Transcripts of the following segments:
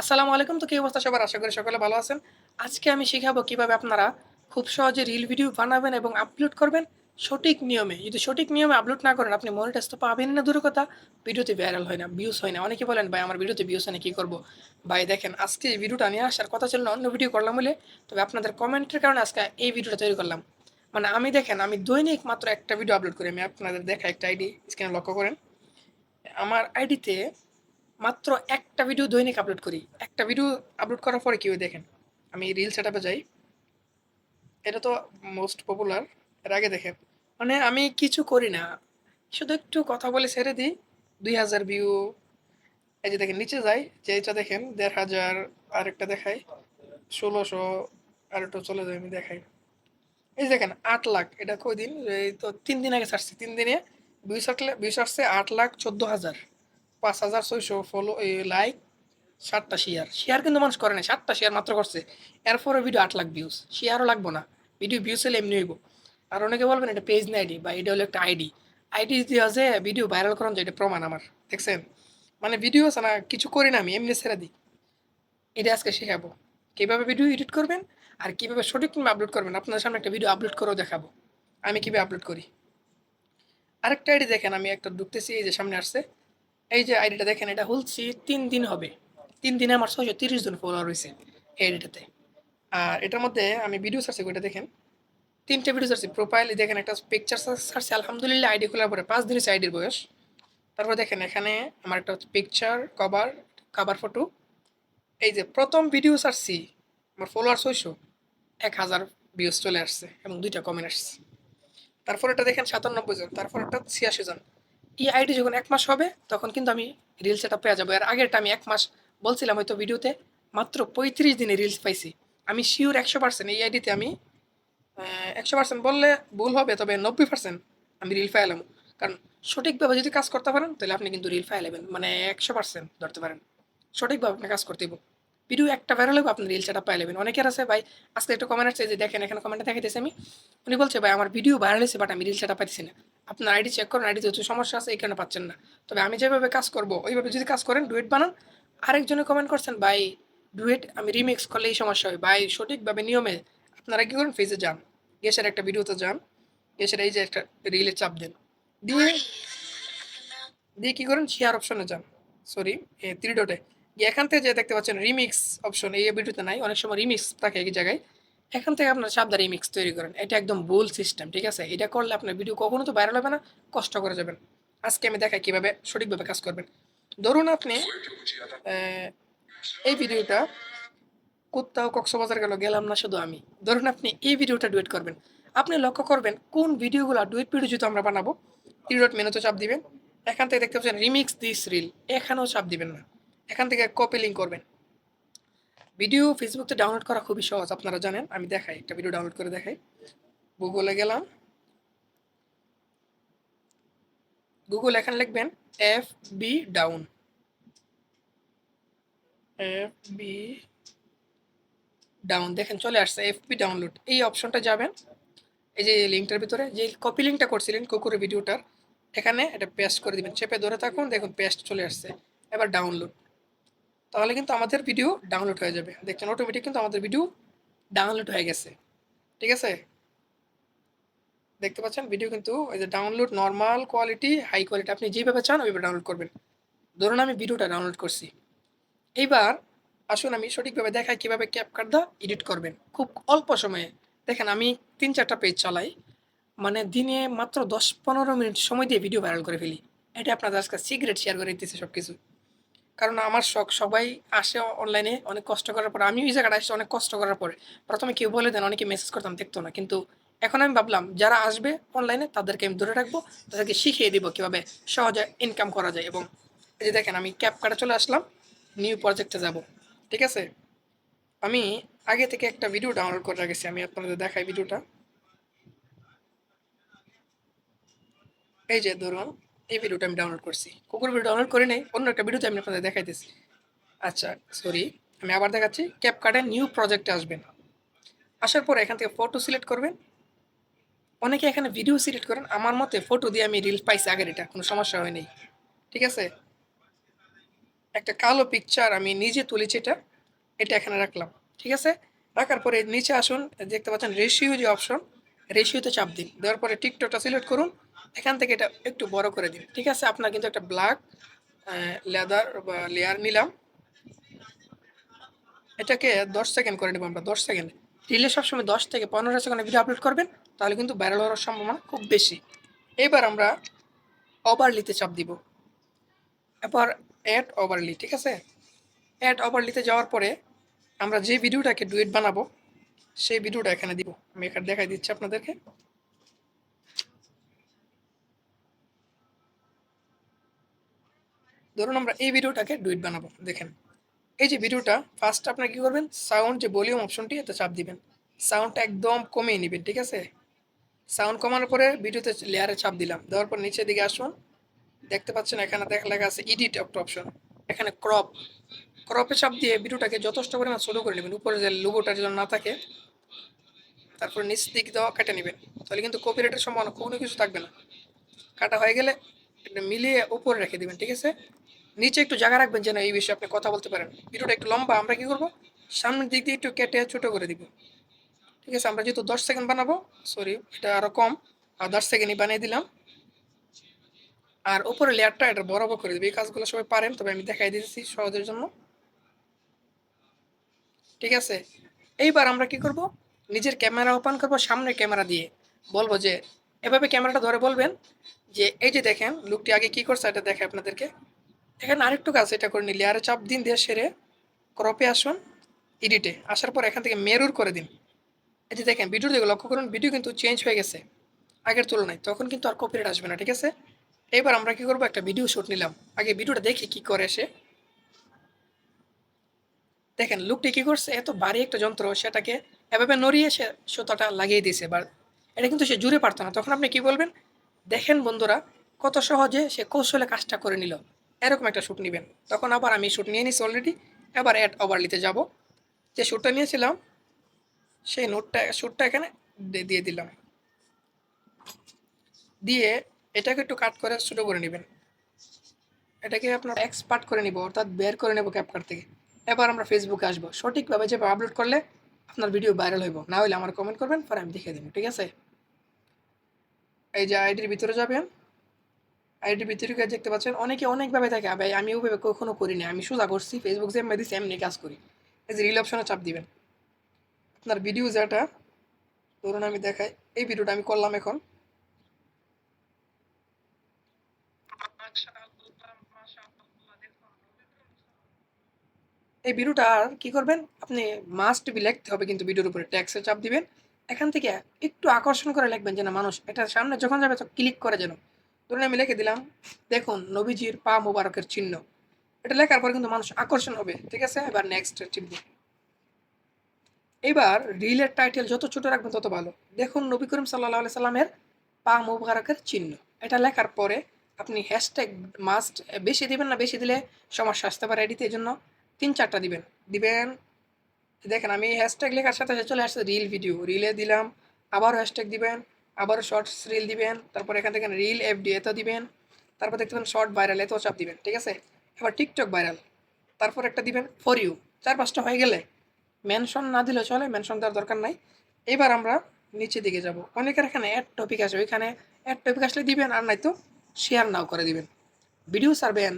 আসসালামু আলাইকুম। তো কি অবস্থা সবার? আশা করি সকলে ভালো আছেন। আজকে আমি শেখাবো কীভাবে আপনারা খুব সহজে রিল ভিডিও বানাবেন এবং আপলোড করবেন সঠিক নিয়মে। যদি সঠিক নিয়মে আপলোড না করেন, আপনি মনিটাইজ তো পাবেন না দূর কথা। ভিডিওতে ভাইরাল হয় না ভিউজ হয় না। অনেকে বলেন, ভাই, আমার ভিডিওতে ভিউজ হয় না, কী করব? ভাই, দেখেন, আজকে এই ভিডিওটা নিয়ে আসার কথা ছিল না, অন্য ভিডিও করলাম বলে। তবে আপনাদের কমেন্টের কারণে আজকে এই ভিডিওটা তৈরি করলাম। মানে আমি দেখেন, আমি দৈনিক মাত্র একটা ভিডিও আপলোড করি। আমি আপনাদের দেখা একটা আইডি স্ক্রিনে লক্ষ্য করেন। আমার আইডিতে মাত্র একটা ভিডিও দৈনিক আপলোড করি। একটা ভিডিও আপলোড করার পরে কেউ দেখেন? আমি রিল সেট যাই। এটা তো মোস্ট পপুলার এর আগে দেখেন। মানে আমি কিছু করি না। শুধু একটু কথা বলে ছেড়ে দিই। দুই হাজার ভিউ এই যে দেখেন, নিচে যাই। যে এটা দেখেন, দেড় হাজার আরেকটা দেখাই। ষোলোশো আর একটু চলে যায়, আমি দেখাই। এই যে দেখেন, আট লাখ। এটা কই দিন এই তো তিন দিন আগে ছাড়ছি। তিন দিনে ভিউস আসলে ভিউস আসছে আট লাখ চোদ্দ হাজার। পাঁচ হাজার ছয়শো ফলো লাইক সাতটা শেয়ার শেয়ার কিন্তু মানুষ করে না সাতটা শেয়ার মাত্র করছে। এরপরে ভিডিও আট লাখ ভিউজ শেয়ারও লাগবো না। ভিডিও ভিউজ হলে এমনি হইব। আর অনেকে বলবেন, এটা পেজ না বা এটা হলো একটা আইডি আইডি যদি আছে ভিডিও ভাইরাল করান যায়, এটা প্রমাণ আমার। দেখছেন? মানে ভিডিও আছে না, কিছু করি না আমি, এমনি ছেড়ে দিই। এটা আজকে শেখাবো। কীভাবে ভিডিও এডিট করবেন, আর কীভাবে সঠিক আপলোড করবেন, আপনাদের সামনে একটা ভিডিও আপলোড করেও দেখাবো। আমি কীভাবে আপলোড করি? আরেকটা আইডি দেখেন, আমি একটা ঢুকতেছি, এই যে সামনে আসছে। এই যে আইডিটা দেখেন, এটা হলছি তিন দিন হবে। তিন দিনে আমার ছয়শো তিরিশ জন ফলোয়ার হয়েছে এই আইডিটাতে। আর এটার মধ্যে আমি ভিডিও সার্চি ওইটা দেখেন। তিনটে ভিডিও সার্চি প্রোফাইল দেখেন একটা পিকচার সার্চি আলহামদুলিল্লাহ আইডি খোলার পরে পাঁচ দিন আইডির বয়স। তারপর দেখেন এখানে আমার একটা পিকচার কভার কভার ফটো এই যে প্রথম ভিডিও সার্চি আমার ফলোয়ার ছয়শো, এক হাজার ভিউজ চলে আসছে এবং দুইটা কমেন্ট আসছে। তারপর এটা দেখেন সাতানব্বই জন, তারপর একটা ছিয়াশি জন। এই আইডি যখন এক মাস হবে, তখন কিন্তু আমি রিলস এটা পেয়ে যাব। আর আগেরটা আমি এক মাস বলছিলাম হয়তো ভিডিওতে, মাত্র পঁয়ত্রিশ দিনে রিলস পাইছি। আমি শিওর একশো পার্সেন্ট এই আইডিতে আমি একশো পার্সেন্ট বললে ভুল হবে, তবে নব্বই পার্সেন্ট আমি রিল ফাইলাম কারণ সঠিকভাবে যদি কাজ করতে পারেন, তাহলে আপনি কিন্তু রিল ফাইলাবেন মানে একশো পার্সেন্ট ধরতে পারেন। সঠিকভাবে আপনি কাজ করতে ভিডিও একটা ভাইরাল হবে আপনি রিল সেটা পাইলেবেন। অনেকের আছে, ভাই, আজকে একটু কমেন্ট আছে যে দেখেন, এখানে কমেন্টে দেখাইতেছে আমি। উনি বলছে, ভাই, আমার ভিডিও ভাইরাল হয়েছে বাট আমি রিল সেটা না। আপনার আইডি চেক করুন আইডিতে হচ্ছে সমস্যা আছে এই কারণে পাচ্ছেন না। তবে আমি যেভাবে কাজ করব ওইভাবে যদি কাজ করেন ডুয়েট বানান। আরেকজনে কমেন্ট করছেন ভাই ডুয়েট আমি রিমিক্স করলে এই সমস্যা হয়। ভাই সঠিকভাবে নিয়মে আপনারা কী করেন ফেজে যান। গ্যাসের একটা ভিডিওতে যান। গ্যাসের এই যে একটা রিলে চাপ দেন। দিয়ে দিয়ে কী করেন শেয়ার অপশনে যান। সরি থ্রি ডটে এখান থেকে যে দেখতে পাচ্ছেন রিমিক্স অপশন এই ভিডিওতে নাই অনেক সময় রিমিক্স থাকে এক জায়গায়। এখান থেকে আপনার সাবধানে রিমিক্স তৈরি করেন। এটা একদম ভুল সিস্টেম ঠিক আছে? এটা করলে আপনার ভিডিও কখনো তো ভাইরাল হবে না, কষ্ট করে যাবেন। আজকে আমি দেখাই কীভাবে সঠিকভাবে কাজ করবেন। ধরুন আপনি এই ভিডিওটা কোথাও কক্সবাজার গেল, গেলাম না শুধু আমি। ধরুন আপনি এই ভিডিওটা ডুয়েট করবেন। আপনি লক্ষ্য করবেন কোন ভিডিওগুলো ডুয়েট ভিডিও যদি আমরা বানাবো। ডট মেনুতে চাপ দিবেন। এখান থেকে দেখতে পাচ্ছেন রিমিক্স দিস রিল এখানেও চাপ দিবেন না। এখান থেকে কপি লিঙ্ক করবেন। ভিডিও ফেসবুকতে ডাউনলোড করা খুবই সহজ, আপনারা জানেন। আমি দেখাই, একটা ভিডিও ডাউনলোড করে দেখাই। গুগলে গেলাম। গুগল এখানে লিখবেন F B down F B down দেখেন চলে আসছে এফ বি ডাউনলোড এই অপশনটা যাবেন, এই যে লিঙ্কটার ভিতরে, যে কপি লিঙ্কটা করছিলেন কুকুরের ভিডিওটার, এখানে এটা পেস্ট করে দিবেন। চেপে ধরে থাকুন, দেখুন পেস্ট চলে আসছে। এবার ডাউনলোড তাহলে কিন্তু আমাদের ভিডিও ডাউনলোড হয়ে যাবে। দেখছেন অটোমেটিক কিন্তু আমাদের ভিডিও ডাউনলোড হয়ে গেছে। ঠিক আছে? দেখতে পাচ্ছেন ভিডিও কিন্তু এই যে download normal quality high quality আপনি যেভাবে চান ওইভাবে ডাউনলোড করবেন। ধরুন আমি ভিডিওটা ডাউনলোড করছি। এইবার আসুন আমি সঠিকভাবে দেখাই কীভাবে ক্যাপকাট দা এডিট করবেন। খুব অল্প সময়ে। দেখেন, আমি তিন চারটা পেজ চালাই। মানে দিনে মাত্র দশ পনেরো মিনিট সময় দিয়ে ভিডিও ভাইরাল করে ফেলি। এটা আপনাদের আজকে সিগারেট শেয়ার করে দিতেছে সব কিছু কারণ আমার শখ, সবাই আসে অনলাইনে অনেক কষ্ট করার পর। আমিও এই জায়গাটা আসছি অনেক কষ্ট করার পরে। প্রথমে কেউ বলে দেন, অনেকে মেসেজ করতাম, দেখতো না। কিন্তু এখন আমি ভাবলাম, যারা আসবে অনলাইনে তাদেরকে আমি ধরে রাখব, তাদেরকে শিখিয়ে দিব কীভাবে সহজে ইনকাম করা যায়। এবং এই যে দেখেন, আমি ক্যাপ কাটা চলে আসলাম নিউ প্রজেক্টে যাব। ঠিক আছে? আমি আগে থেকে একটা ভিডিও ডাউনলোড করে রাখেছি, আমি আপনাদের দেখাই ভিডিওটা এই যে ধরুন এই ভিডিওটা আমি ডাউনলোড করছি। কুকুর ভিডিও ডাউনলোড করে নেই, অন্য একটা ভিডিওতে আমি আপনাদের দেখাইতেছি। আচ্ছা সরি আমি আবার দেখাচ্ছি। ক্যাপ কার্ডে নিউ প্রজেক্টে আসবেন। আসার পর এখান থেকে ফটো সিলেক্ট করবেন। অনেকে এখানে ভিডিও সিলেক্ট করেন। আমার মতে ফটো দিয়ে আমি রিল পাইছি আগের এটা, কোনো সমস্যা হয়নি ঠিক আছে? একটা কালো পিকচার আমি নিজে তুলেছি এটা এটা এখানে রাখলাম। ঠিক আছে? রাখার পরে নিচে আসুন, দেখতে পাচ্ছেন রেশিও যে অপশন রেশিওতে চাপ দিন। দেওয়ার পরে টিকটকটা সিলেক্ট করুন। এখান থেকে এটা একটু বড় করে দিন। ঠিক আছে? আপনার কিন্তু একটা ব্ল্যাক লেদার বা লেয়ার নিলাম। এটাকে দশ সেকেন্ড করে নেব আমরা, দশ সেকেন্ড রিলে সবসময় দশ থেকে পনেরো সেকেন্ডে ভিডিও আপলোড করবেন, তাহলে কিন্তু ভাইরাল হওয়ার সম্ভাবনা খুব বেশি। এবার আমরা ওভারলিতে চাপ দিব। এরপর অ্যাড ওভারলি ঠিক আছে? অ্যাড ওভারলিতে যাওয়ার পরে আমরা যে ভিডিওটাকে ডুয়েট বানাবো, সেই ভিডিওটা এখানে দিব। আমি এখানে দেখাই দিচ্ছি আপনাদেরকে। ধরুন আমরা এই ভিডিওটাকে ডুইট বানাবো, দেখেন। এই যে ভিডিওটা ফার্স্ট আপনার কী করবেন? সাউন্ড যে ভলিউম অপশনটি এতে চাপ দিবেন। সাউন্ডটা একদম কমিয়ে নেবেন, ঠিক আছে? সাউন্ড কমানোর পরে ভিডিওতে লেয়ারে চাপ দিলাম। দেওয়ার পর নিচের দিকে আসুন। দেখতে পাচ্ছেন এখানে দেখা, লেখা আছে ইডিট একটা অপশন এখানে ক্রপ ক্রপে চাপ দিয়ে ভিডিওটাকে যথেষ্ট পরিমাণ ছোটো করে নেবেন। উপরে যে লোগোটা যেন না থাকে, তারপর নিচ দিক দেওয়া কেটে নেবেন। তাহলে কিন্তু কপিরাইটের সম্ভাবনা কোনো কিছু থাকবে না। কাটা হয়ে গেলে মিলিয়ে উপরে রেখে দেবেন, ঠিক আছে? নিচে একটু জায়গা রাখবেন যেন এই বিষয়ে আপনি কথা বলতে পারেন। ভিডিওটা একটু লম্বা, আমরা কি করব? সামনের দিক দিয়ে একটু কেটে ছোট করে দিব। ঠিক আছে, আমরা যেহেতু দশ সেকেন্ড বানাবো সরি এটা আরও কম। আর দশ সেকেন্ডই বানিয়ে দিলাম। আর উপরে লেয়ারটা এটা বরাবর করে দেবে। এই কাজগুলো সবাই পারেন, তবে আমি দেখাই দিয়েছি সহজের জন্য। ঠিক আছে, এইবার আমরা কি করব? নিজের ক্যামেরা ওপেন করব সামনের ক্যামেরা দিয়ে। বলব যে, এভাবে ক্যামেরাটা ধরে বলবেন যে, এই যে দেখেন লুকটি আগে কি করছে, এটা দেখে আপনাদেরকে। এখানে আরেকটু কাজ এটা করে নিলে, আরে চাপ দিন দিয়ে সেরে ক্রপে আসুন এডিটে আসার পর এখান থেকে মেরুর করে দিন। এই যে দেখেন ভিডিও দেখে লক্ষ্য করুন ভিডিও কিন্তু চেঞ্জ হয়ে গেছে আগের তুলনায়। তখন কিন্তু আর কপিরাইট আসবে না, ঠিক আছে? এবার আমরা কি করব, একটা ভিডিও শ্যুট নিলাম। আগে ভিডিওটা দেখি কি করে সে। দেখেন লুকটি কি করছে? এত ভারী একটা যন্ত্র, সেটাকে এভাবে নড়িয়ে সে সুতাটা লাগিয়ে দিয়েছে। এবার এটা কিন্তু সে জুড়ে পারতো না। তখন আপনি কি বলবেন? দেখেন বন্ধুরা, কত সহজে সে কৌশলে কাজটা করে নিল। এরকম একটা শ্যুট নেবেন। তখন আবার আমি শ্যুট নিয়ে নিছি অলরেডি এবার অ্যাড ওভারলিতে যাব। যে শ্যুটটা নিয়েছিলাম, সেই নোটটা শ্যুটটা এখানে দিয়ে দিলাম। দিয়ে এটাকে একটু কাট করে ছোটো করে নেবেন। এটাকে আপনার এক্সপার্ট করে নিব, অর্থাৎ বের করে নেব ক্যাপকাট থেকে। এবার আমরা ফেসবুকে আসব। সঠিকভাবে যে আপলোড করলে আপনার ভিডিও ভাইরাল হইব। না হলে আমার কমেন্ট করবেন, পরে আমি দেখে দেবো, ঠিক আছে? এই যে আইডির ভিতরে যাবেন। আইডির ভিতরে গিয়ে দেখতে পাচ্ছেন। অনেকে অনেকভাবে থাকে ভাই, আমি ওইভাবে কখনো করিনি, আমি সোজা করছি ফেসবুক যে দিছি, এমনি কাজ করি। এই রিল অপশনে চাপ দিবেন। আপনার ভিডিও যেটা, ধরুন আমি দেখাই, এই ভিডিওটা আমি করলাম এখন। এই ভিডিওটা কি করবেন? আপনি মাস্ট বি লিখতে হবে কিন্তু ভিডিওর উপরে ট্যাক্সে চাপ দিবেন। এখান থেকে একটু আকর্ষণ করে লিখবেন যেন মানুষ, এটা সামনে যখন যাবে ক্লিক করে যেন। ধরুন আমি লিখে দিলাম, দেখুন নবীজির পা মোবারকের চিহ্ন। এটা লেখার পর কিন্তু মানুষ আকর্ষণ হবে, ঠিক আছে? এবার নেক্সট চিপব এবার রিলের টাইটেল যত ছোট রাখবেন তত ভালো। দেখুন নবী করিম সাল্লাহ সাল্লামের পা মোবারকের চিহ্ন। এটা লেখার পরে আপনি হ্যাশট্যাগ মাস্ট বেশি দিবেন না, বেশি দিলে সমস্যা আসতে পারে এডিতে এই জন্য। তিন চারটা দিবেন। দিবেন, দেখেন আমি হ্যাশট্যাগ লেখার সাথে সাথে চলে আসছে রিল ভিডিও রিলে দিলাম আবার হ্যাশট্যাগ দিবেন। আবারও শর্টস রিল দিবেন, তারপর এখান থেকে রিল এফডি এত দিবেন, তারপর দেখতে পাবেন শর্ট ভাইরাল এত চাপ দিবেন, ঠিক আছে? এবার টিকটক ভাইরাল তারপর একটা দিবেন ফর ইউ চার পাঁচটা হয়ে গেলে মেনশন না দিলে চলে মেনশন দেওয়ার দরকার নাই। এবার আমরা নিচে দিকে যাব, অনেকের এখানে অ্যাড টপিক আছে ওইখানে অ্যাড টপিক আসলে দিবেন, আর নাই তো শেয়ার নাও করে দিবেন। ভিডিও সারবেন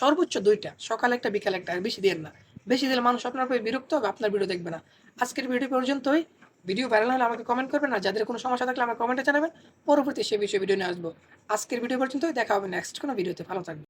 সর্বোচ্চ দুইটা, সকাল একটা, বিকাল একটা বেশি দিন না। বেশি দিলে মানুষ আপনার উপরে বিরক্ত হবে, আপনার ভিডিও দেখবে না। আজকের ভিডিও পর্যন্তই। ভিডিও ভাইরাল হলে আমাকে কমেন্ট করবেন আর যাদের কোনো সমস্যা থাকলে আমার কমেন্টে জানাবেন। পরবর্তী সে বিষয়ে ভিডিও নিয়ে আসব। আজকের ভিডিও পর্যন্তই, দেখা হবে নেক্সট কোনো ভিডিওতে ভালো থাকবে